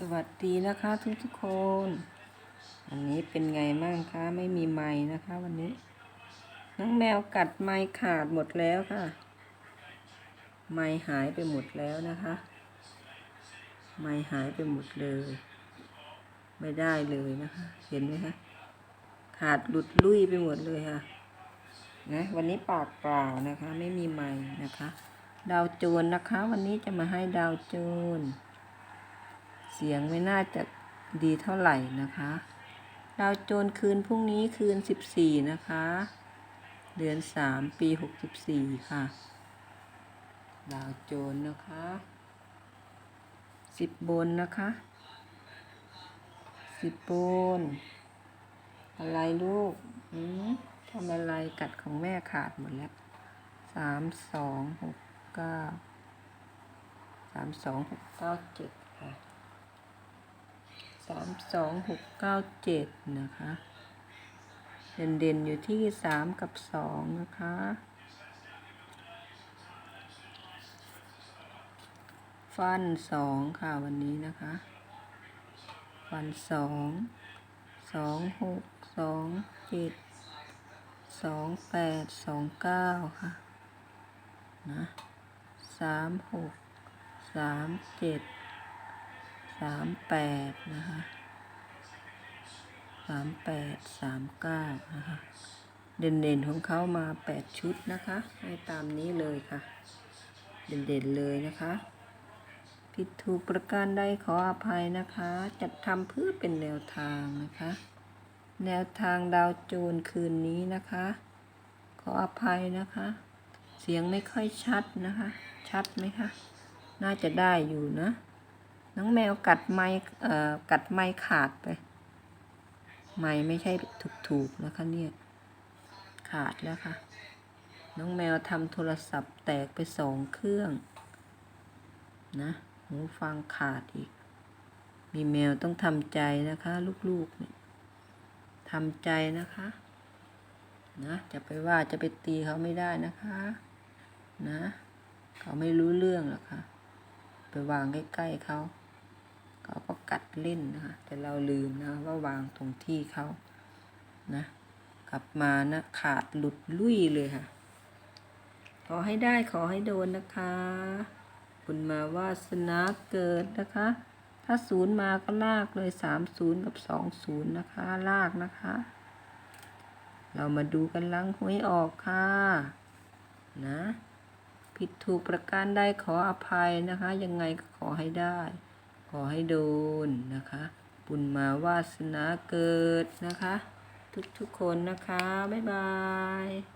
สวัสดีนะคะทุกทุกคนวันนี้เป็นไงบ้างคะไม่มีไม้นะคะวันนี้ น้องแมวกัดไม้ขาดหมดแล้วค่ะ ไม้หายไปหมดแล้วนะคะ ไม้หายไปหมดเลย ไม่ได้เลยนะคะ เห็นไหมคะ ขาดหลุดลุ่ยไปหมดเลยค่ะ นะวันนี้ปากเปล่านะคะ ไม่มีไม้นะคะ ดาวโจรนะคะ วันนี้จะมาให้ดาวโจร เสียงไม่น่าจะดีเท่าไหร่นะคะ ดาวโจรคืนพรุ่งนี้คืนสิบสี่นะคะ เดือนสามปีหกสิบสี่ค่ะ ดาวโจรนะคะสิบบนนะคะสิบน อะไรลูกอืมทำอะไรกัดของแม่ขาดหมดแล้วสามสองหกเก้าสามสองหกเก้าเจ็ดค่ะ สามสองหกเก้าเจ็ดนะคะ เด่นเด่นอยู่ที่สามกับสองนะคะ ฟันสองค่ะวันนี้นะคะ ฟันสองสองหกสองเจ็ดสองแปดสองเก้าค่ะ นะสามหกสามเจ็ด สามแปดนะคะสามแปดสามเก้านะคะเด่นๆของเขามาแปดชุดนะคะให้ตามนี้เลยค่ะ เด่นๆเลยนะคะผิดถูกประการใดขออภัยนะคะ จัดทำเพื่อเป็นแนวทางนะคะ แนวทางดาวโจรคืนนี้นะคะ ขออภัยนะคะ เสียงไม่ค่อยชัดนะคะ ชัดไหมคะ น่าจะได้อยู่นะ น้องแมวกัดไม้เอ่อกัดไม้ขาดไป ไม้ไม่ใช่ถูกๆนะคะเนี่ย ขาดแล้วค่ะ น้องแมวทำโทรศัพท์แตกไปสองเครื่อง นะหูฟังขาดอีก มีแมวต้องทำใจนะคะ ลูกๆเนี่ยทำใจนะคะ นะจะไปว่าจะไปตีเขาไม่ได้นะคะ นะ เขาไม่รู้เรื่องหรอกค่ะไปวางใกล้ๆเขา เขาก็กัดเล่นนะคะ แต่เราลืมนะว่าวางตรงที่เขานะ กลับมานะขาดหลุดลุ่ยเลยค่ะ ขอให้ได้ขอให้โดนนะคะบุญมาวาสนาเกิดนะคะ ถ้าศูนย์มาก็ลากเลยสามศูนย์กับสองศูนย์นะคะ ลากนะคะ เรามาดูกันลังหวยออกค่ะ นะผิดถูกประการใดขออภัยนะคะ ยังไงก็ขอให้ได้ อให้โดนนะคะ บุญมาวาสนาเกิดนะคะ ทุกๆคนนะคะ บ๊ายบาย